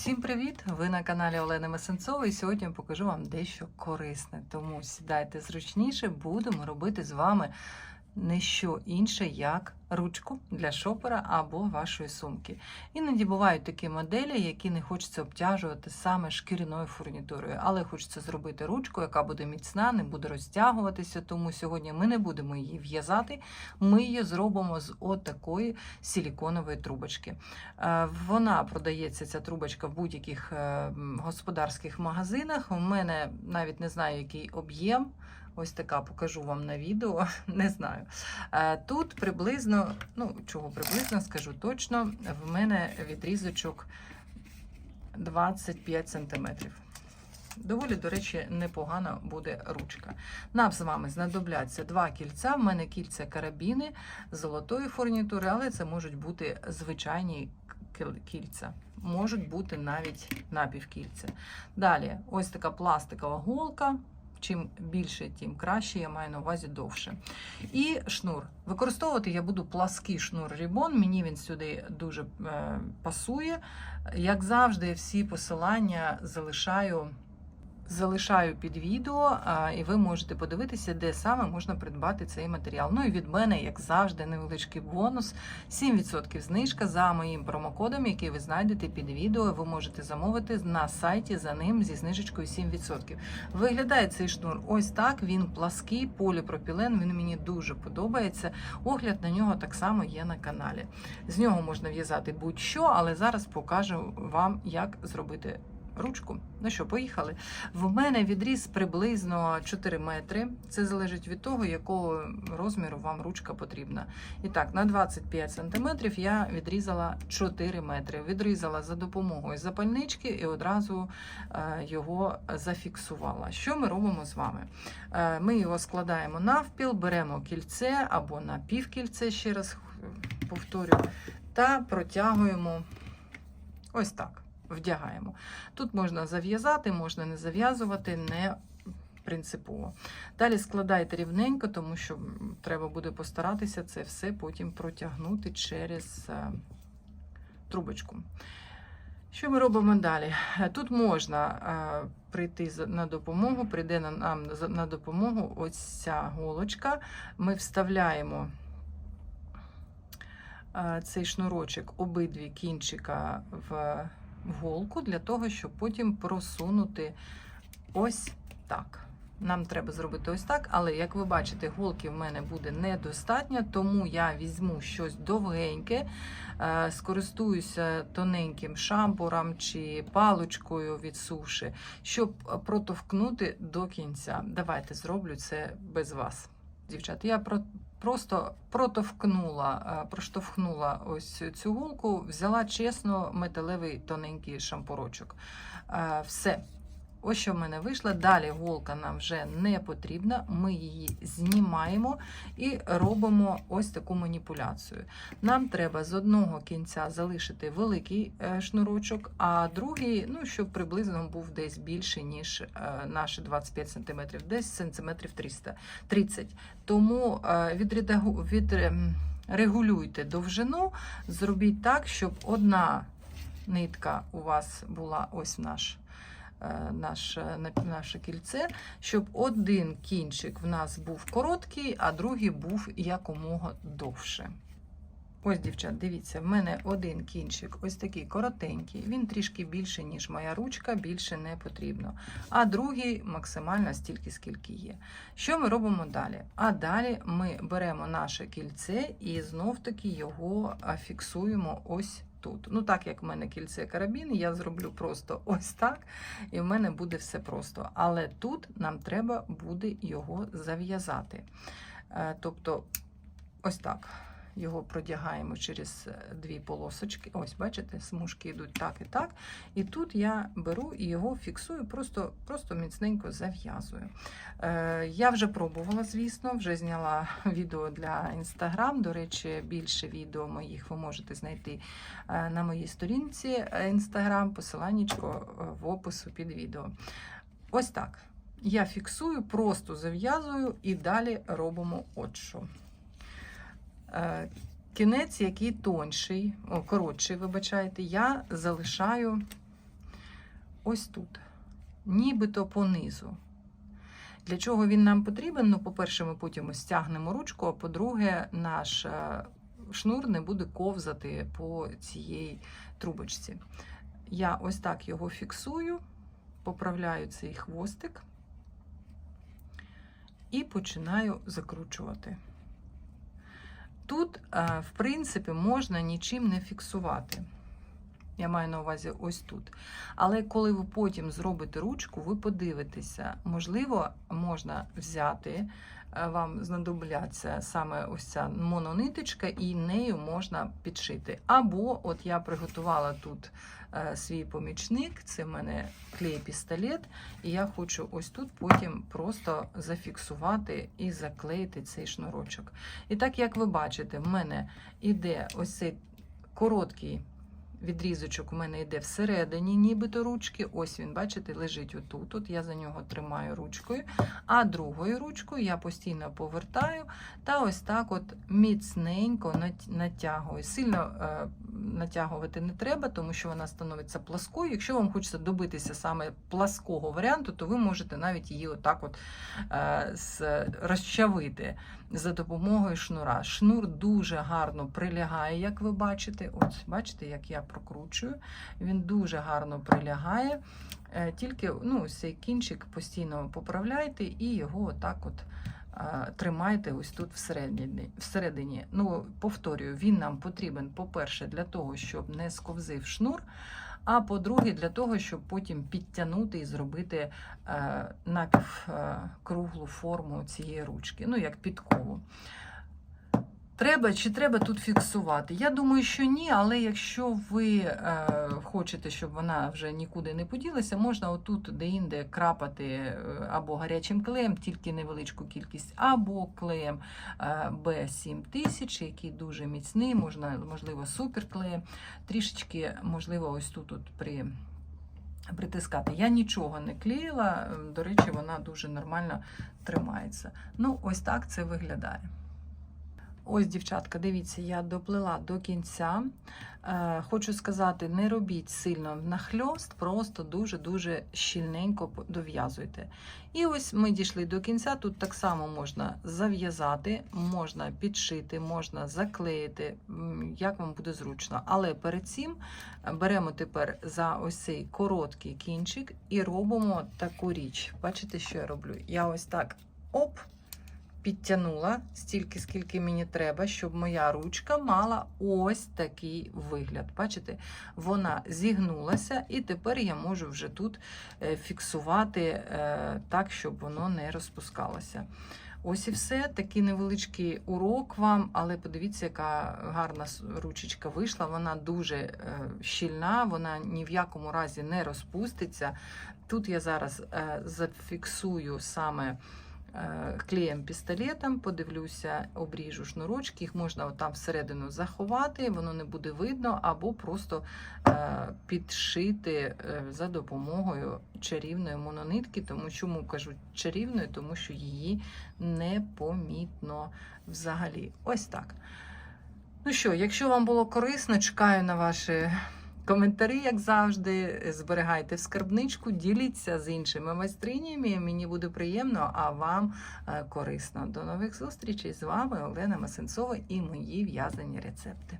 Всім привіт! Ви на каналі Олени Месенцової. Сьогодні я покажу вам дещо корисне. Тому сідайте зручніше, будемо робити з вами не що інше, як ручку для шопера або вашої сумки. Іноді бувають такі моделі, які не хочеться обтяжувати саме шкіряною фурнітурою, але хочеться зробити ручку, яка буде міцна, не буде розтягуватися. Тому сьогодні ми не будемо її в'язати. Ми її зробимо з отакої силіконової трубочки. Е, Вона продається, ця трубочка в будь-яких е, господарських магазинах. У мене навіть не знаю, який об'єм. Ось така покажу вам на відео, не знаю. Е, Тут приблизно, ну чого приблизно, скажу точно, в мене відрізочок 25 см. Доволі, до речі, непогана буде ручка. Нам з вами знадобляться два кільця. В мене кільця карабіни золотої фурнітури, але це можуть бути звичайні кільця. Можуть бути навіть напівкільця. Далі, ось така пластикова голка. Чим більше, тим краще, я маю на увазі довше. І шнур. Використовувати я буду плаский шнур Рібон. Мені він сюди дуже е, пасує. Як завжди, всі посилання залишаю. Залишаю під відео, і ви можете подивитися, де саме можна придбати цей матеріал. Ну і від мене, як завжди, невеличкий бонус: 7% знижка за моїм промокодом, який ви знайдете під відео. Ви можете замовити на сайті за ним зі знижечкою 7%. Виглядає цей шнур ось так. Він плаский, поліпропілен. Він мені дуже подобається. Огляд на нього так само є на каналі. З нього можна в'язати будь-що, але зараз покажу вам, як зробити. Ручку. Ну що, поїхали. В мене відріз приблизно 4 метри. Це залежить від того, якого розміру вам ручка потрібна. І так, на 25 сантиметрів я відрізала 4 метри. Відрізала за допомогою запальнички і одразу е, його зафіксувала. Що ми робимо з вами? Е, Ми його складаємо навпіл, беремо кільце або на півкільце, ще раз повторю, та протягуємо ось так вдягаємо. Тут можна зав'язати, можна не зав'язувати, не принципово. Далі складайте рівненько, тому що треба буде постаратися це все потім протягнути через е, трубочку. Що ми робимо далі? Е, Тут можна е, прийти на допомогу, прийде на- нам на допомогу ось ця голочка. Ми вставляємо цей шнурочок, обидві кінчика в голку для того, щоб потім просунути ось так. Нам треба зробити ось так, але як ви бачите, голки в мене буде недостатньо, тому я візьму щось довгеньке, е, скористуюся тоненьким шампуром чи паличкою від суші, щоб протовкнути до кінця. Давайте зроблю це без вас, дівчата. Я Просто протовкнула, е, проштовхнула ось цю голку, взяла чесно металевий тоненький шампурочок. Е, Все. Ось що в мене вийшло. Далі голка нам вже не потрібна. Ми її знімаємо і робимо ось таку маніпуляцію. Нам треба з одного кінця залишити великий е, шнурочок, а другий, ну, щоб приблизно був десь більше, ніж е, наші 25 см, десь сантиметрів 300, 30. Тому е, відрегулюйте довжину, зробіть так, щоб одна нитка у вас була ось наш. Е, Наш, е, на- наше кільце, щоб один кінчик в нас був короткий, а другий був якомога довше. Ось, дівчат, дивіться, в мене один кінчик ось такий коротенький, він трішки більше, ніж моя ручка, більше не потрібно. А другий максимально стільки, скільки є. Що ми робимо далі? А далі ми беремо наше кільце і знов-таки його фіксуємо ось тут. Ну, так як в мене кільце карабін, я зроблю просто ось так, і в мене буде все просто. Але тут нам треба буде його зав'язати. Е, Тобто, ось так. Його продягаємо через е, дві полосочки. Ось, бачите, смужки йдуть так і так. І тут я беру і його фіксую, просто, просто міцненько зав'язую. Е, я вже пробувала, звісно, вже зняла відео для Instagram. До речі, більше відео моїх ви можете знайти е, на моїй сторінці е, Instagram, посиланнячко в опису під відео. Ось так. Я фіксую, просто зав'язую і далі робимо от що. Е, Кінець, який тонший, о, коротший, вибачайте, я залишаю ось тут, нібито понизу. Для чого він нам потрібен? Ну, по-перше, ми потім стягнемо ручку, а по-друге, наш е, шнур не буде ковзати по цієї трубочці. Я ось так його фіксую, поправляю цей хвостик і починаю закручувати. Тут, е, в принципі, можна нічим не фіксувати. Я маю на увазі ось тут. Але коли ви потім зробите ручку, ви подивитеся, можливо, можна взяти, е, вам знадобляться саме ось ця монониточка, і нею можна підшити. Або, от я приготувала тут е, свій помічник, це в мене клей-пістолет, і я хочу ось тут потім просто зафіксувати і заклеїти цей шнурочок. І так, як ви бачите, в мене іде ось цей короткий відрізочок у мене йде всередині, нібито ручки. Ось він, бачите, лежить отут. От я за нього тримаю ручкою, а другою ручкою я постійно повертаю та ось так от міцненько натягую. Сильно е, натягувати не треба, тому що вона становиться пласкою. Якщо вам хочеться добитися саме плаского варіанту, то ви можете навіть її отак от е, розчавити за допомогою шнура. Шнур дуже гарно прилягає, як ви бачите. Ось, бачите, як я прокручую. Він дуже гарно прилягає. Е, Тільки ну, цей кінчик постійно поправляйте і його отак от. е, Тримайте ось тут всередині. всередині. Ну, повторюю, він нам потрібен, по-перше, для того, щоб не сковзив шнур, а по-друге, для того, щоб потім підтягнути і зробити е, напівкруглу форму цієї ручки, ну, як підкову. Треба чи треба тут фіксувати? Я думаю, що ні, але якщо ви е, хочете, щоб вона вже нікуди не поділася, можна отут де-інде крапати е, або гарячим клеєм, тільки невеличку кількість, або клеєм е, B7000, який дуже міцний, можна, можливо, суперклеєм. Трішечки, можливо, ось тут от при. Притискати. Я нічого не клеїла, е, до речі, вона дуже нормально тримається. Ну, ось так це виглядає. Ось, дівчатка, дивіться, я доплила до кінця. Е, хочу сказати, не робіть сильно нахльост, просто дуже-дуже щільненько дов'язуйте. І ось ми дійшли до кінця. Тут так само можна зав'язати, можна підшити, можна заклеїти, як вам буде зручно. Але перед цим беремо тепер за ось цей короткий кінчик і робимо таку річ. Бачите, що я роблю? Я ось так оп підтягнула стільки, скільки мені треба, щоб моя ручка мала ось такий вигляд. Бачите, вона зігнулася, і тепер я можу вже тут е, фіксувати е, так, щоб воно не розпускалося. Ось і все. Такий невеличкий урок вам, але подивіться, яка гарна ручечка вийшла. Вона дуже е, щільна, вона ні в якому разі не розпуститься. Тут я зараз зафіксую саме клеєм пістолетом, подивлюся, обріжу шнурочки, їх можна там всередину заховати, воно не буде видно, або просто е, підшити е, за допомогою чарівної мононитки. Тому чому кажу чарівної, тому що її непомітно взагалі. Ось так. Ну що, якщо вам було корисно, чекаю на ваші коментарі, як завжди. Зберігайте в скарбничку, діліться з іншими майстринями. Мені буде приємно, а вам е, корисно. До нових зустрічей з вами Олена Масенцова і мої в'язані рецепти.